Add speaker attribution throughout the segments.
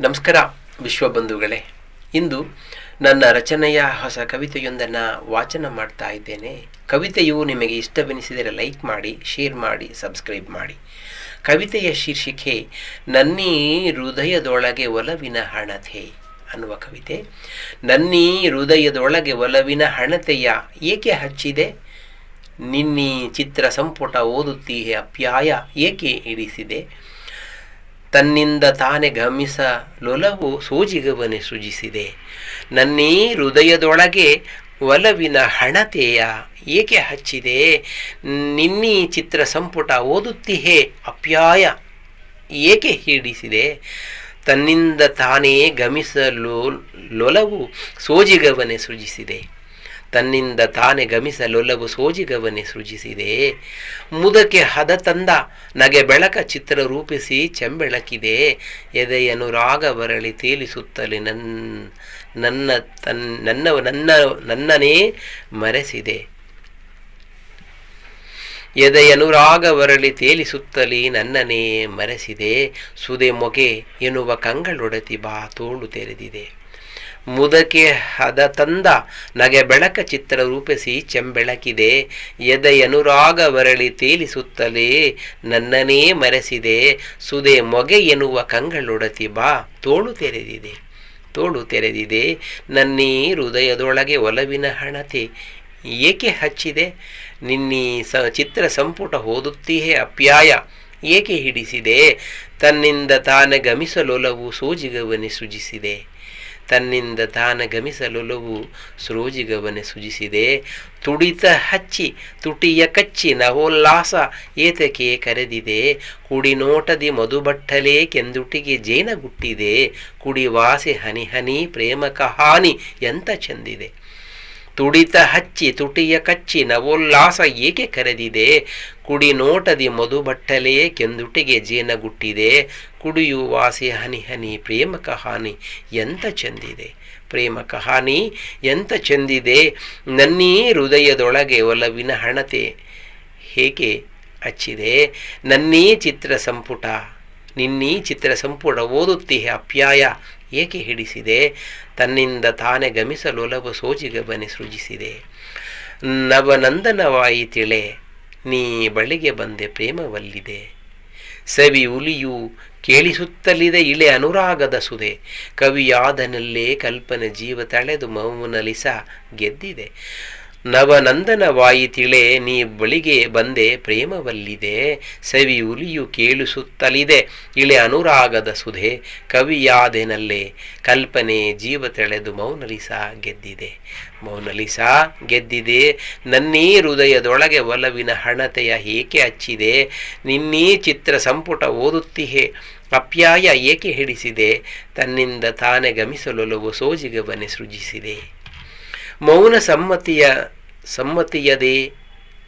Speaker 1: ನಮಸ್ಕಾರ ವಿಶ್ವಬಂಧುಗಳೇ ಇಂದು ನನ್ನ ರಚನೆಯ ಹೊಸ ಕವಿತೆಯೊಂದನ್ನು ವಾಚನ ಮಾಡ್ತಾ ಇದ್ದೇನೆ. ಕವಿತೆಯು ನಿಮಗೆ ಇಷ್ಟವೆನಿಸಿದರೆ ಲೈಕ್ ಮಾಡಿ, ಶೇರ್ ಮಾಡಿ, ಸಬ್ಸ್ಕ್ರೈಬ್ ಮಾಡಿ. ಕವಿತೆಯ ಶೀರ್ಷಿಕೆ ನನ್ನೀ ಹೃದಯದೊಳಗೆ ಒಲವಿನ ಹಣತೆ ಅನ್ನುವ ಕವಿತೆ. ನನ್ನೀ ಹೃದಯದೊಳಗೆ ಒಲವಿನ ಹಣತೆಯ ಏಕೆ ಹಚ್ಚಿದೆ? ನಿನ್ನೀ ಚಿತ್ರ ಸಂಪುಟ ಓದುತ್ತೀಹೆ ಅಪ್ಯಾಯ ಏಕೆ ಇಡಿಸಿದೆ ತನ್ನಿಂದ ತಾನೆ ಗಮಿಸ ಲೊಲವು ಸೋಜಿಗವನೆ ಸೃಜಿಸಿದೆ. ನನ್ನೀ ಹೃದಯದೊಳಗೆ ಒಲವಿನ ಹಣತೆಯ ಏಕೆ ಹಚ್ಚಿದೆ? ನಿನ್ನೀ ಚಿತ್ರ ಸಂಪುಟ ಓದುತ್ತಿಹೇ ಅಪ್ಯಾಯ ಏಕೆ ಹಿಡಿಸಿದೆ? ತನ್ನಿಂದ ತಾನೇ ಗಮಿಸಲು, ಲೊಲವು ಸೋಜಿಗವನೆ ಸೃಜಿಸಿದೆ. ತನ್ನಿಂದ ತಾನೇ ಗಮಿಸಲೊಲವು ಸೋಜಿಗವನೆ ಸೃಜಿಸಿದೆ. ಮುದಕ್ಕೆ ಹದ ತಂದ ನಗೆ ಬೆಳಕ ಚಿತ್ರ ರೂಪಿಸಿ ಚೆಂಬೆಳಕಿದೆ. ಎದೆಯನು ರಾಗ ಬರಳಿ ತೇಲಿಸುತ್ತಲೇ ನನ್ನ ನನ್ನ ತನ್, ನನ್ನ ನನ್ನ, ನನ್ನನೇ ಮರೆಸಿದೆ. ಎದೆಯನುರಾಗ ಬರಳಿ ತೇಲಿಸುತ್ತಲಿ ನನ್ನನೇ ಮರೆಸಿದೆ. ಸುದೆ ಮೊಗೆ ಎನ್ನುವ ಕಂಗಳೊಡತಿ ಬಾ ತೋಳು ತೆರೆದಿದೆ. ಮುದಕೆ ಹದ ತಂದ ನಗೆ ಬೆಳಕ ಚಿತ್ರ ರೂಪಿಸಿ ಚೆಂಬೆಳಕಿದೆ. ಎದೆಯನುರಾಗ ಬರಳಿ ತೇಲಿಸುತ್ತಲೇ ನನ್ನನೇ ಮರೆಸಿದೆ. ಸುದೆ ಮೊಗೆ ಎನ್ನುವ ಕಂಗಳೊಡತಿ ಬಾ. ತೋಳು ತೆರೆದಿದೆ. ತೋಳು ತೆರೆದಿದೆ. ನನ್ನೀ ಹೃದಯದೊಳಗೆ ಒಲವಿನ ಹಣತೆ ಏಕೆ ಹಚ್ಚಿದೆ? ನಿನ್ನೀ ಸ ಚಿತ್ರ ಸಂಪುಟ ಓದುತ್ತೀಯೇ ಅಪ್ಯಾಯ. ಏಕೆ ಹಿಡಿಸಿದೆ? ತನ್ನಿಂದ ತಾನೇ ಗಮಿಸಲೊಲವು ಸೋಜಿಗವನೆ ಸೃಜಿಸಿದೆ. ತನ್ನಿಂದ ತಾನ ಗಮಿಸಲೊಲವು ಸ್ರೋಜಿಗವನೆ ಸುಜಿಸಿದೆ. ತುಡಿತ ಹಚ್ಚಿ ತುಟಿಯ ಕಚ್ಚಿ ನವೋಲ್ಲಾಸ ಏತಕೆ ಕರೆದಿದೆ. ಕುಡಿನೋಟದಿ ಮಧುಬಟ್ಟಲೆ ಕೆಂದುಟಿಗೆ ಜೇನಗುಟ್ಟಿದೆ ಕುಡಿವಾಸೆ ಹನಿ ಹನಿ ಪ್ರೇಮಕ ಹಾನಿ ಎಂತ ಚೆಂದಿದೆ. ತುಡಿತ ಹಚ್ಚಿ ತುಟಿಯ ಕಚ್ಚಿ ನವೋಲ್ಲಾಸ ಏಕೆ ಕರೆದಿದೆ? ಕುಡಿ ನೋಟದಿ ಮಧುಬಟ್ಟಲೆಯೇ ಕೆಂದುಟಿಗೆ ಜೇನಗುಟ್ಟಿದೆ ಕುಡಿಯು ವಾಸಿ ಹನಿ ಹನಿ, ಪ್ರೇಮ ಕಹಾನಿ, ಎಂತ ಚೆಂದಿದೆ? ಪ್ರೇಮ ಕಹಾನಿ, ಎಂತ ಚೆಂದಿದೆ? ನನ್ನೀ ಹೃದಯದೊಳಗೆ ಒಲವಿನ ಹಣತೆ ಹೇಗೆ ಹಚ್ಚಿದೆ? ನನ್ನೀ ಚಿತ್ರ ಸಂಪುಟ, ನಿನ್ನೀ ಚಿತ್ರ ಸಂಪುಟ ಓದುತ್ತಿ ಅಪ್ಯಾಯ. ಏಕೆ ಹಿಡಿಸಿದೆ? ತನ್ನಿಂದ ತಾನೇ ಗಮಿಸಲೊಲವು ಸೋಜಿಗಬನೆ ಸೃಜಿಸಿದೆ. ನವನಂದನವಾಯಿತಿಳೆ ನೀ ಬಳಿಗೆ ಬಂದೆ ಪ್ರೇಮವಲ್ಲಿದೆ. ಸವಿ ಉಲಿಯು ಕೇಳಿಸುತ್ತಲಿದೆ ಇಳೆ ಅನುರಾಗದ ಸುದೆ. ಕವಿಯಾದನಲ್ಲೇ ಕಲ್ಪನೆ ಜೀವ ತಳೆದು ಮೌನಲಿಸ ಗೆದ್ದಿದೆ. ನವನಂದನವಾಯಿತಿಳೆ, ನೀ ಬಳಿಗೆ ಬಂದೆ, ಪ್ರೇಮವಲ್ಲಿದೆ, ಸವಿ ಉಲಿಯು ಕೇಳಿಸುತ್ತಲಿದೆ. ಇಳೆ ಅನುರಾಗದ ಸುಧೆ, ಕವಿಯಾದೆನಲ್ಲೇ, ಕಲ್ಪನೆ ಜೀವ ತೆಳೆದು ಮೌನಲಿಸ ಗೆದ್ದಿದೆ. ಮೌನಲಿಸ ಗೆದ್ದಿದೆ, ನನ್ನೀ ಹೃದಯದೊಳಗೆ ಒಲವಿನ ಹಣತೆಯ ಏಕೆ ಹಚ್ಚಿದೆ, ನಿನ್ನೀ ಚಿತ್ರ ಸಂಪುಟ ಓದುತ್ತಿಹೆ, ಅಪ್ಯಾಯ ಏಕೆ ಹಿಡಿಸಿದೆ, ತನ್ನಿಂದ ತಾನೇ ಗಮಿಸಲೊಲವು ಸೋಜಿಗವನೆ ಸೃಜಿಸಿದೆ. ಮೌನ ಸಮ್ಮತಿಯ ಸಮ್ಮತಿಯದೇ,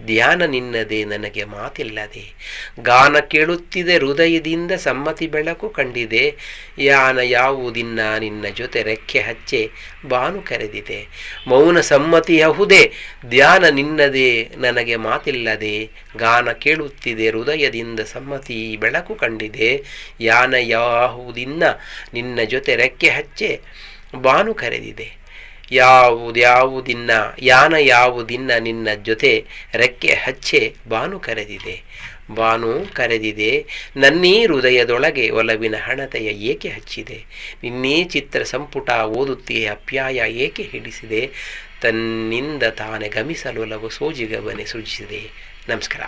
Speaker 1: ಧ್ಯಾನ ನಿನ್ನದೆ ನನಗೆ ಮಾತಿಲ್ಲದೆ. ಗಾನ ಕೇಳುತ್ತಿದೆ, ಹೃದಯದಿಂದ ಸಮ್ಮತಿ ಬೆಳಕು ಕಂಡಿದೆ. ಯಾನ ಯಾವುದಿನ್ನ ನಿನ್ನ ಜೊತೆ ರೆಕ್ಕೆ ಹಚ್ಚೆ, ಬಾನು ಕರೆದಿದೆ. ಮೌನ ಸಮ್ಮತಿಯಹುದೇ ಧ್ಯಾನ ನಿನ್ನದೆ ನನಗೆ ಮಾತಿಲ್ಲದೆ. ಗಾನ ಕೇಳುತ್ತಿದೆ, ಹೃದಯದಿಂದ ಸಮ್ಮತಿ ಬೆಳಕು ಕಂಡಿದೆ. ಯಾನ ಯಾವುದಿನ್ನ ನಿನ್ನ ಜೊತೆ ರೆಕ್ಕೆ ಹಚ್ಚೆ, ಬಾನು ಕರೆದಿದೆ. ಯಾವುದ್ಯಾವುದಿನ್ನ ಯಾನ ಯಾವುದಿನ್ನ ನಿನ್ನ ಜೊತೆ ರೆಕ್ಕೆ ಹಚ್ಚೆ ಬಾನು ಕರೆದಿದೆ. ಬಾನು ಕರೆದಿದೆ ನನ್ನೀ ಹೃದಯದೊಳಗೆ ಒಲವಿನ ಹಣತೆಯ ಏಕೆ ಹಚ್ಚಿದೆ? ನಿನ್ನೀ ಚಿತ್ರ ಸಂಪುಟ ಓದುತ್ತಿ ಅಪ್ಯಾಯ ಏಕೆ ಹಿಡಿಸಿದೆ? ತನ್ನಿಂದ ತಾನೇ ಲವ ಸೋಜಿಗವನೆ ಸೃಜಿಸಿದೆ. ನಮಸ್ಕಾರ.